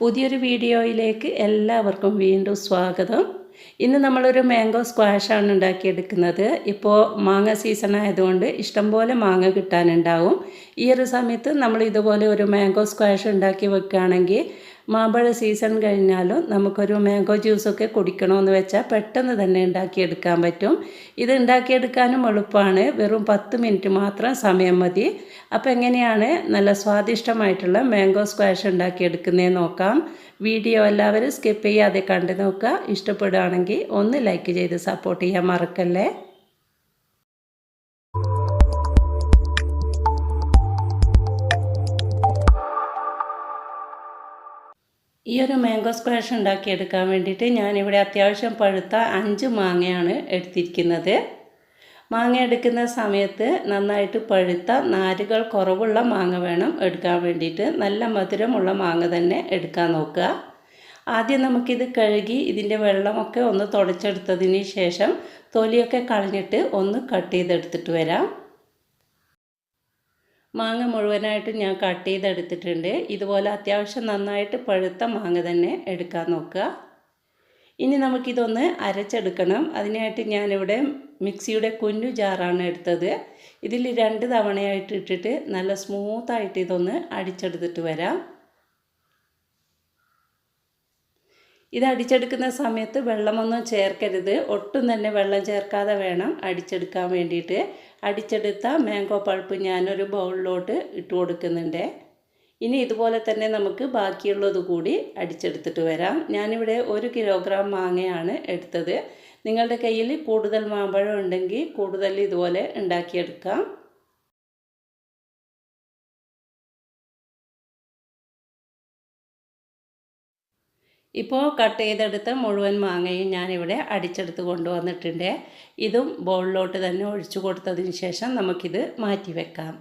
പുതിയൊരു വീഡിയോയിലേക്ക് എല്ലാവർക്കും വീണ്ടും സ്വാഗതം. ഇന്ന് നമ്മളൊരു മാംഗോ സ്ക്വാഷാണ് ഉണ്ടാക്കിയെടുക്കുന്നത്. ഇപ്പോൾ മാങ്ങ സീസൺ ആയതുകൊണ്ട് ഇഷ്ടംപോലെ മാങ്ങ കിട്ടാനുണ്ടാവും. ഈ ഒരു സമയത്ത് നമ്മൾ ഇതുപോലെ ഒരു മാംഗോ സ്ക്വാഷ് ഉണ്ടാക്കി വെക്കുകയാണെങ്കിൽ മാമ്പഴ സീസൺ കഴിഞ്ഞാലും നമുക്കൊരു മാംഗോ ജ്യൂസൊക്കെ കുടിക്കണമെന്ന് വെച്ചാൽ പെട്ടെന്ന് തന്നെ ഉണ്ടാക്കിയെടുക്കാൻ പറ്റും. ഇത് ഉണ്ടാക്കിയെടുക്കാനും എളുപ്പമാണ് വെറും പത്ത് മിനിറ്റ് മാത്രം സമയം മതി. അപ്പോൾ എങ്ങനെയാണ് നല്ല സ്വാദിഷ്ടമായിട്ടുള്ള മാംഗോ സ്ക്വാഷ് ഉണ്ടാക്കിയെടുക്കുന്നതെന്ന് നോക്കാം. വീഡിയോ എല്ലാവരും സ്കിപ്പ് ചെയ്യാതെ കണ്ടു നോക്കുക. ഇഷ്ടപ്പെടുകയാണെങ്കിൽ ഒന്ന് ലൈക്ക് ചെയ്ത് സപ്പോർട്ട് ചെയ്യാൻ മറക്കല്ലേ? ഈ ഒരു മാംഗോ സ്ക്വാഷ് ഉണ്ടാക്കിയെടുക്കാൻ വേണ്ടിയിട്ട് ഞാനിവിടെ അത്യാവശ്യം പഴുത്ത അഞ്ച് മാങ്ങയാണ് എടുത്തിരിക്കുന്നത്. മാങ്ങ എടുക്കുന്ന സമയത്ത് നന്നായിട്ട് പഴുത്ത നാരുകൾ കുറവുള്ള മാങ്ങ വേണം എടുക്കാൻ വേണ്ടിയിട്ട്. നല്ല മധുരമുള്ള മാങ്ങ തന്നെ എടുക്കാൻ നോക്കുക. ആദ്യം നമുക്കിത് കഴുകി ഇതിന്റെ വെള്ളമൊക്കെ ഒന്ന് തുടച്ചെടുത്തതിന് ശേഷം തൊലിയൊക്കെ കളഞ്ഞിട്ട് ഒന്ന് കട്ട് ചെയ്തെടുത്തിട്ട് വരാം. മാങ്ങ മുഴുവനായിട്ട് ഞാൻ കട്ട് ചെയ്തെടുത്തിട്ടുണ്ട്. ഇതുപോലെ അത്യാവശ്യം നന്നായിട്ട് പഴുത്ത മാങ്ങ തന്നെ എടുക്കാൻ നോക്കുക. ഇനി നമുക്കിതൊന്ന് അരച്ചെടുക്കണം. അതിനായിട്ട് ഞാനിവിടെ മിക്സിയുടെ കുഞ്ഞു ജാറാണ് എടുത്തത്. ഇതിൽ രണ്ട് തവണയായിട്ട് ഇട്ടിട്ട് നല്ല സ്മൂത്തായിട്ട് ഇതൊന്ന് അടിച്ചെടുത്തിട്ട് വരാം. ഇത് അടിച്ചെടുക്കുന്ന സമയത്ത് വെള്ളമൊന്നും ചേർക്കരുത്. ഒട്ടും തന്നെ വെള്ളം ചേർക്കാതെ വേണം അടിച്ചെടുക്കാൻ വേണ്ടിയിട്ട്. അടിച്ചെടുത്ത മാംഗോ പൾപ്പ് ഞാനൊരു ബൗളിലോട്ട് ഇട്ട് കൊടുക്കുന്നുണ്ട്. ഇനി ഇതുപോലെ തന്നെ നമുക്ക് ബാക്കിയുള്ളത് കൂടി അടിച്ചെടുത്തിട്ട് വരാം. ഞാനിവിടെ ഒരു കിലോഗ്രാം മാങ്ങയാണ് എടുത്തത്. നിങ്ങളുടെ കയ്യിൽ കൂടുതൽ മാമ്പഴം ഉണ്ടെങ്കിൽ കൂടുതൽ ഇതുപോലെ ഉണ്ടാക്കിയെടുക്കാം. ഇപ്പോൾ കട്ട് ചെയ്തെടുത്ത മുഴുവൻ മാങ്ങയും ഞാനിവിടെ അടിച്ചെടുത്ത് കൊണ്ടുവന്നിട്ടുണ്ട്. ഇതും ബോളിലോട്ട് തന്നെ ഒഴിച്ചു കൊടുത്തതിന് ശേഷം നമുക്കിത് മാറ്റി വെക്കാം.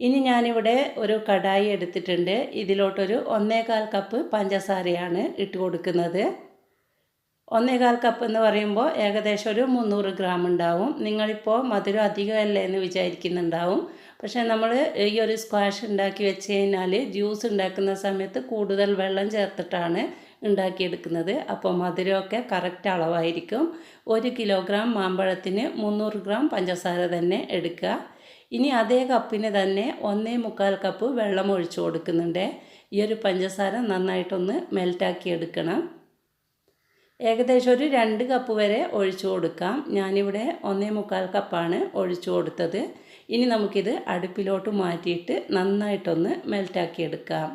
ഇനി ഞാനിവിടെ ഒരു കടായി എടുത്തിട്ടുണ്ട്. ഇതിലോട്ടൊരു ഒന്നേകാൽ കപ്പ് പഞ്ചസാരയാണ് ഇട്ട് കൊടുക്കുന്നത്. ഒന്നേകാൽ കപ്പ് എന്ന് പറയുമ്പോൾ ഏകദേശം ഒരു മുന്നൂറ് ഗ്രാം ഉണ്ടാവും. നിങ്ങളിപ്പോൾ മധുരം അധികമല്ലേ എന്ന് വിചാരിക്കുന്നുണ്ടാവും. പക്ഷേ നമ്മൾ ഈ ഒരു സ്ക്വാഷ് ഉണ്ടാക്കി വെച്ച് കഴിഞ്ഞാൽ ജ്യൂസ് ഉണ്ടാക്കുന്ന സമയത്ത് കൂടുതൽ വെള്ളം ചേർത്തിട്ടാണ് ഉണ്ടാക്കിയെടുക്കുന്നത്. അപ്പോൾ മധുരമൊക്കെ കറക്റ്റ് അളവായിരിക്കും. ഒരു കിലോഗ്രാം മാമ്പഴത്തിന് മുന്നൂറ് ഗ്രാം പഞ്ചസാര തന്നെ എടുക്കുക. ഇനി അതേ കപ്പിന് തന്നെ ഒന്നേ മുക്കാൽ കപ്പ് വെള്ളം ഒഴിച്ചു കൊടുക്കുന്നുണ്ട്. ഈ ഒരു പഞ്ചസാര നന്നായിട്ടൊന്ന് മെൽറ്റാക്കി എടുക്കണം. ഏകദേശം ഒരു രണ്ട് കപ്പ് വരെ ഒഴിച്ചു കൊടുക്കാം. ഞാനിവിടെ ഒന്നേ മുക്കാൽ കപ്പാണ് ഒഴിച്ചു കൊടുത്തത്. ഇനി നമുക്കിത് അടുപ്പിലോട്ട് മാറ്റിയിട്ട് നന്നായിട്ടൊന്ന് മെൽറ്റാക്കി എടുക്കാം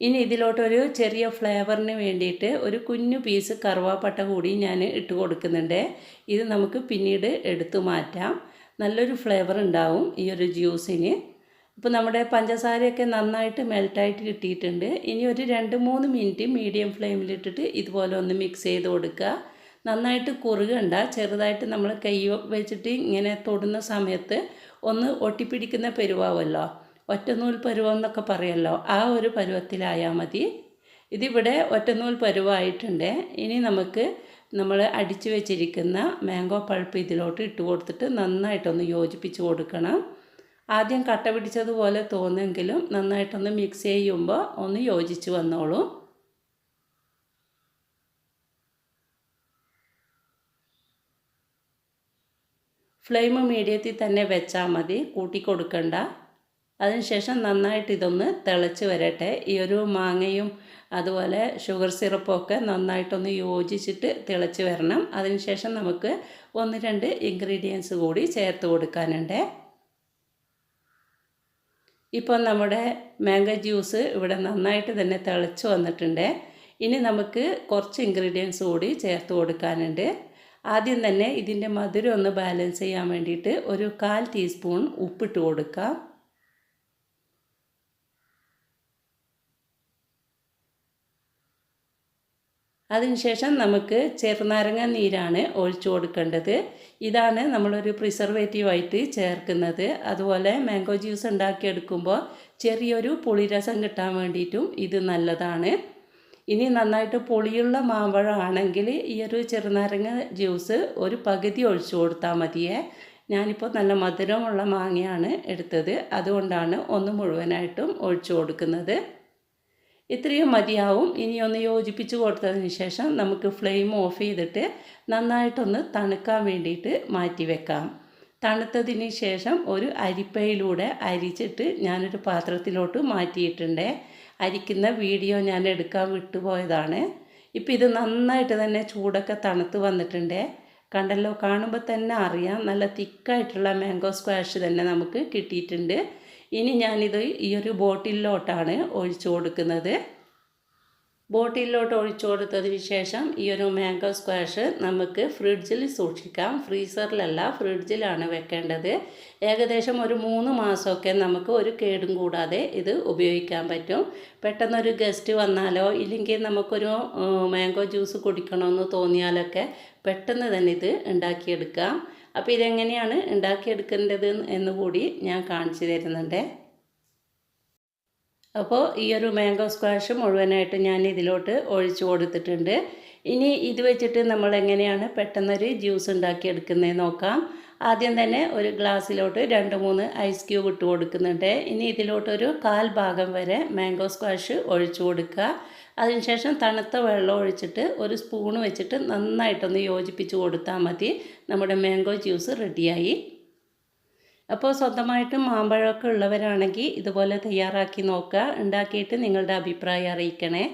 ഇനി ഇതിലോട്ടൊരു ചെറിയ ഫ്ലേവറിന് വേണ്ടിയിട്ട് ഒരു കുഞ്ഞു പീസ് കറുവാപ്പട്ട കൂടി ഞാൻ ഇട്ട് കൊടുക്കുന്നുണ്ട്. ഇത് നമുക്ക് പിന്നീട് എടുത്തു മാറ്റാം. നല്ലൊരു ഫ്ലേവർ ഉണ്ടാവും ഈ ഒരു ജ്യൂസിന്. ഇപ്പോൾ നമ്മുടെ പഞ്ചസാരയൊക്കെ നന്നായിട്ട് മെൽറ്റായിട്ട് കിട്ടിയിട്ടുണ്ട്. ഇനി ഒരു രണ്ട് മൂന്ന് മിനിറ്റ് മീഡിയം ഫ്ലെയിമിലിട്ടിട്ട് ഇതുപോലെ ഒന്ന് മിക്സ് ചെയ്ത് കൊടുക്കുക. നന്നായിട്ട് കുറുകണ്ട ചെറുതായിട്ട് നമ്മൾ കൈ വെച്ചിട്ട് ഇങ്ങനെ തൊടുന്ന സമയത്ത് ഒന്ന് ഒട്ടിപ്പിടിക്കുന്ന പരുവാവല്ലോ ഒറ്റനൂൽ പരുവം എന്നൊക്കെ പറയുമല്ലോ ആ ഒരു പരുവത്തിലായാൽ മതി. ഇതിവിടെ ഒറ്റനൂൽ പരുവായിട്ടുണ്ട്. ഇനി നമുക്ക് നമ്മൾ അടിച്ചു വെച്ചിരിക്കുന്ന മാംഗോ പൾപ്പ് ഇതിലോട്ട് ഇട്ട് കൊടുത്തിട്ട് നന്നായിട്ടൊന്ന് യോജിപ്പിച്ച് കൊടുക്കണം. ആദ്യം കട്ട പിടിച്ചതുപോലെ തോന്നുമെങ്കിലും നന്നായിട്ടൊന്ന് മിക്സ് ചെയ്യുമ്പോൾ ഒന്ന് യോജിച്ച് വന്നോളൂ. ഫ്ലെയിം മീഡിയത്തിൽ തന്നെ വെച്ചാൽ മതി. കൂട്ടിക്കൊടുക്കണ്ട അതിനുശേഷം നന്നായിട്ട് ഇതൊന്ന് തിളച്ച് വരട്ടെ. ഈ ഒരു മാങ്ങയും അതുപോലെ ഷുഗർ സിറപ്പൊക്കെ നന്നായിട്ടൊന്ന് യോജിച്ചിട്ട് തിളച്ച് വരണം. അതിനുശേഷം നമുക്ക് ഒന്ന് രണ്ട് ഇൻഗ്രീഡിയൻസ് കൂടി ചേർത്ത് കൊടുക്കാനുണ്ട്. ഇപ്പോൾ നമ്മുടെ മാംഗോ ജ്യൂസ് ഇവിടെ നന്നായിട്ട് തന്നെ തിളച്ച് വന്നിട്ടുണ്ട്. ഇനി നമുക്ക് കുറച്ച് ഇൻഗ്രീഡിയൻസ് കൂടി ചേർത്ത് കൊടുക്കാനുണ്ട്. ആദ്യം തന്നെ ഇതിന്റെ മധുരം ഒന്ന് ബാലൻസ് ചെയ്യാൻ വേണ്ടിയിട്ട് ഒരു കാൽ ടീസ്പൂൺ ഉപ്പിട്ട് കൊടുക്കാം. അതിനുശേഷം നമുക്ക് ചെറുനാരങ്ങ നീരാണ് ഒഴിച്ചു കൊടുക്കേണ്ടത്. ഇതാണ് നമ്മളൊരു പ്രിസർവേറ്റീവായിട്ട് ചേർക്കുന്നത്. അതുപോലെ മാംഗോ ജ്യൂസ് ഉണ്ടാക്കിയെടുക്കുമ്പോൾ ചെറിയൊരു പുളിരസം കിട്ടാൻ വേണ്ടിയിട്ടും ഇത് നല്ലതാണ്. ഇനി നന്നായിട്ട് പുളിയുള്ള മാമ്പഴം ആണെങ്കിൽ ഈ ഒരു ചെറുനാരങ്ങ ജ്യൂസ് ഒരു പകുതി ഒഴിച്ചു കൊടുത്താൽ മതിയേ. ഞാനിപ്പോൾ നല്ല മധുരമുള്ള മാങ്ങയാണ് എടുത്തത്. അതുകൊണ്ടാണ് ഒന്ന് മുഴുവനായിട്ടും ഒഴിച്ചു കൊടുക്കുന്നത്. ഇത്രയും മതിയാവും. ഇനി ഒന്ന് യോജിപ്പിച്ച് കൊടുത്തതിന് ശേഷം നമുക്ക് ഫ്ലെയിം ഓഫ് ചെയ്തിട്ട് നന്നായിട്ടൊന്ന് തണുക്കാൻ വേണ്ടിയിട്ട് മാറ്റി വെക്കാം. തണുത്തതിന് ശേഷം ഒരു അരിപ്പയിലൂടെ അരിച്ചിട്ട് ഞാനൊരു പാത്രത്തിലോട്ട് മാറ്റിയിട്ടുണ്ട്. അരിക്കുന്ന വീഡിയോ ഞാൻ എടുക്കാൻ വിട്ടുപോയതാണ്. ഇപ്പോൾ ഇത് നന്നായിട്ട് തന്നെ ചൂടൊക്കെ തണുത്ത് വന്നിട്ടുണ്ട്. കണ്ടല്ലോ കാണുമ്പോൾ തന്നെ അറിയാം. നല്ല തിക്കായിട്ടുള്ള മാംഗോ സ്ക്വാഷ് തന്നെ നമുക്ക് കിട്ടിയിട്ടുണ്ട്. ഇനി ഞാനിത് ഈ ഒരു ബോട്ടിലോട്ടാണ് ഒഴിച്ചു കൊടുക്കുന്നത്. ബോട്ടിലോട്ട് ഒഴിച്ചു കൊടുത്തതിന് ശേഷം ഈ ഒരു മാംഗോ സ്ക്വാഷ് നമുക്ക് ഫ്രിഡ്ജിൽ സൂക്ഷിക്കാം. ഫ്രീസറിലല്ല ഫ്രിഡ്ജിലാണ് വെക്കേണ്ടത്. ഏകദേശം ഒരു മൂന്ന് മാസമൊക്കെ നമുക്ക് ഒരു കേടും കൂടാതെ ഇത് ഉപയോഗിക്കാൻ പറ്റും. പെട്ടെന്നൊരു ഗസ്റ്റ് വന്നാലോ ഇല്ലെങ്കിൽ നമുക്കൊരു മാംഗോ ജ്യൂസ് കുടിക്കണമെന്ന് തോന്നിയാലൊക്കെ പെട്ടെന്ന് തന്നെ ഇത് ഉണ്ടാക്കിയെടുക്കാം. അപ്പോൾ ഇതെങ്ങനെയാണ് ഉണ്ടാക്കിയെടുക്കേണ്ടത് എന്ന് കൂടി ഞാൻ കാണിച്ചു തരുന്നുണ്ട്. അപ്പോൾ ഈ ഒരു മാംഗോ സ്ക്വാഷ് മുഴുവനായിട്ട് ഞാൻ ഇതിലോട്ട് ഒഴിച്ചു കൊടുത്തിട്ടുണ്ട്. ഇനി ഇത് വെച്ചിട്ട് നമ്മൾ എങ്ങനെയാണ് പെട്ടെന്നൊരു ജ്യൂസ് ഉണ്ടാക്കിയെടുക്കുന്നത് നോക്കാം. ആദ്യം തന്നെ ഒരു ഗ്ലാസ്സിലോട്ട് രണ്ട് മൂന്ന് ഐസ് ക്യൂബ് ഇട്ട് കൊടുക്കുന്നുണ്ട്. ഇനി ഇതിലോട്ടൊരു കാൽ ഭാഗം വരെ മാംഗോ സ്ക്വാഷ് ഒഴിച്ചു കൊടുക്കുക. അതിനുശേഷം തണുത്ത വെള്ളം ഒഴിച്ചിട്ട് ഒരു സ്പൂൺ വെച്ചിട്ട് നന്നായിട്ടൊന്ന് യോജിപ്പിച്ച് കൊടുത്താൽ മതി. നമ്മുടെ മാംഗോ ജ്യൂസ് റെഡിയായി അപ്പോൾ സ്വന്തമായിട്ട് മാമ്പഴമൊക്കെ ഉള്ളവരാണെങ്കിൽ ഇതുപോലെ തയ്യാറാക്കി നോക്കുക. ഉണ്ടാക്കിയിട്ട് നിങ്ങളുടെ അഭിപ്രായം അറിയിക്കണേ.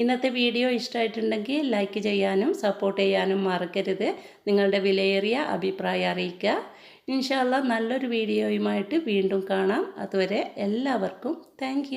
ഇന്നത്തെ വീഡിയോ ഇഷ്ടമായിട്ടുണ്ടെങ്കിൽ ലൈക്ക് ചെയ്യാനും സപ്പോർട്ട് ചെയ്യാനും മറക്കരുത്. നിങ്ങളുടെ വിലയേറിയ അഭിപ്രായം അറിയിക്കുക. ഇൻഷാല്ല നല്ലൊരു വീഡിയോയുമായിട്ട് വീണ്ടും കാണാം. അതുവരെ എല്ലാവർക്കും താങ്ക്